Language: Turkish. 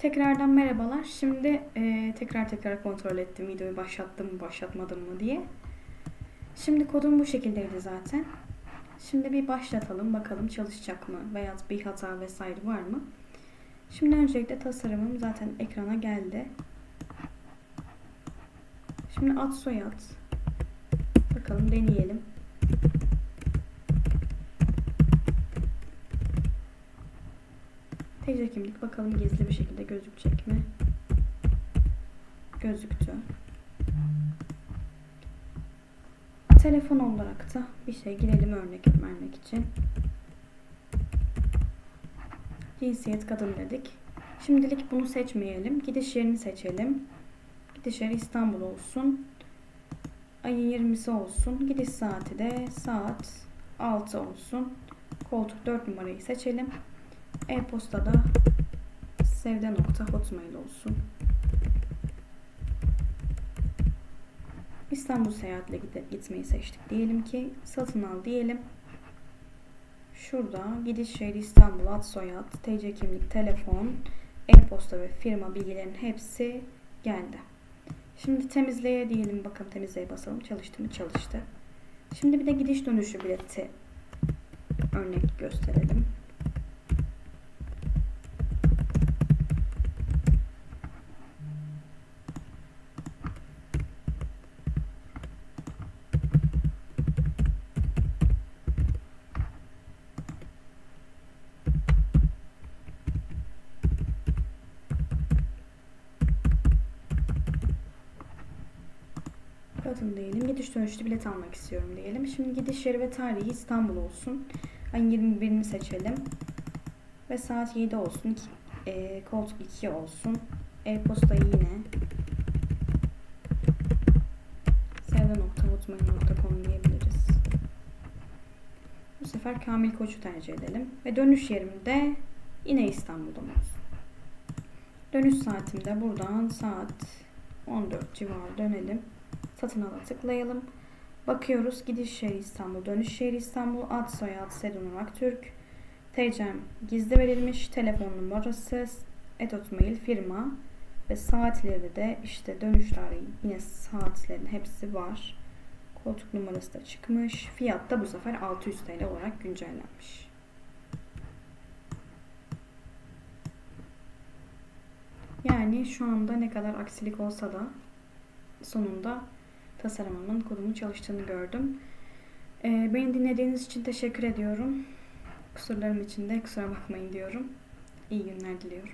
Tekrardan merhabalar. Şimdi e, tekrar tekrar kontrol ettim videoyu başlattım mı başlatmadım mı diye. Şimdi kodum bu şekildeydi zaten. Şimdi bir başlatalım bakalım çalışacak mı veya bir hata vesaire var mı? Şimdi öncelikle tasarımım zaten ekrana geldi. Şimdi ad soyad. Bakalım deneyelim. TC kimlik bakalım gizli bir şekilde gözükecek mi? Gözüktü. Telefon olarak da bir şey girelim örnek vermek için. Cinsiyet kadın dedik. Şimdilik bunu seçmeyelim. Gidiş yerini seçelim. Gidiş yeri İstanbul olsun. Ayın 20'si olsun. Gidiş saati de saat 6 olsun. Koltuk 4 numarayı seçelim. E-postada sevde.hotmail olsun. İstanbul seyahatle gitmeyi seçtik. Diyelim ki satın al diyelim. Şurada gidiş şehri İstanbul, ad soyad, TC kimlik, telefon, e-posta ve firma bilgilerin hepsi geldi. Şimdi temizleye diyelim bakalım temizleye basalım. Çalıştı mı? Çalıştı. Şimdi bir de gidiş dönüşü bileti örnek gösterelim. Kadın diyelim. Gidiş dönüşlü bilet almak istiyorum diyelim. Şimdi gidiş yeri ve tarihi İstanbul olsun. Ayın 21'ini seçelim. Ve saat 7 olsun. E, koltuk 2 olsun. E-postayı yine sevda.hotmail.com diyebiliriz. Bu sefer Kamil Koç'u tercih edelim. Ve dönüş yerimde yine İstanbul'dan olsun. Dönüş saatimde buradan saat 14 civarı dönelim. Satın ala tıklayalım. Bakıyoruz gidiş şehri İstanbul, dönüş şehri İstanbul, ad soyad Sedun Aktürk, TC'm gizli verilmiş, telefon numarası, etotmail firma ve saatleri de işte dönüş tarihi yine saatlerin hepsi var. Koltuk numarası da çıkmış. Fiyat da bu sefer 600 TL olarak güncellenmiş. Yani şu anda ne kadar aksilik olsa da sonunda tasarımımın kodumun çalıştığını gördüm. Ee, beni dinlediğiniz için teşekkür ediyorum. Kusurlarım için de kusura bakmayın diyorum. İyi günler diliyorum.